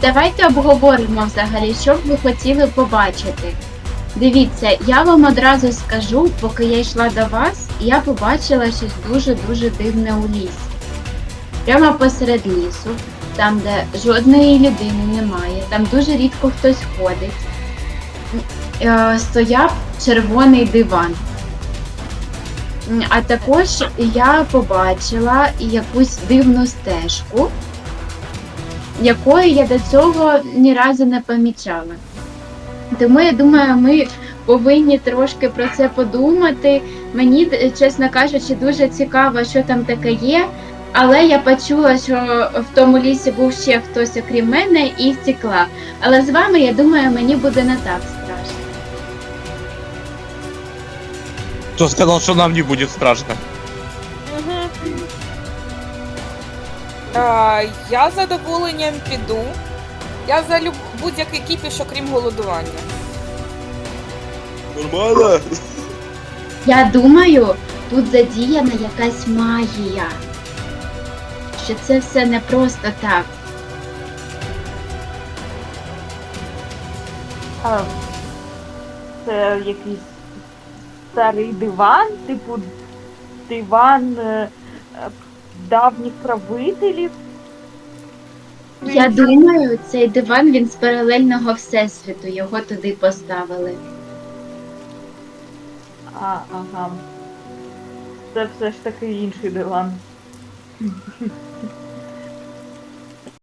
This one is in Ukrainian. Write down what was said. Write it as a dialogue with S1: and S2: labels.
S1: Давайте обговоримо взагалі, що б ви хотіли побачити. Дивіться, я вам одразу скажу, поки я йшла до вас, я побачила щось дуже-дуже дивне у лісі. Прямо посеред лісу, там, де жодної людини немає, там дуже рідко хтось ходить. Е, Стояв червоний диван. А також я побачила якусь дивну стежку, якої я до цього ні разу не помічала. Тому я думаю, ми повинні трошки про це подумати. Мені, чесно кажучи, дуже цікаво, що там таке є. Але я почула, що в тому лісі був ще хтось окрім мене і втекла. Але з вами, я думаю, мені буде не так страшно.
S2: Кто сказал, что нам не будет страшно?
S3: А, я з задоволенням піду. Я за люб... будь-який кіпіш, окрім голодування.
S2: Нормально?
S1: Я думаю, тут задіяна якась магія. Що це все не просто так.
S4: А, це якийсь старий диван, типу диван е, е, давніх правителів.
S1: Я думаю, цей диван він з паралельного всесвіту, його туди поставили.
S4: А, ага. Це все ж таки інший диван.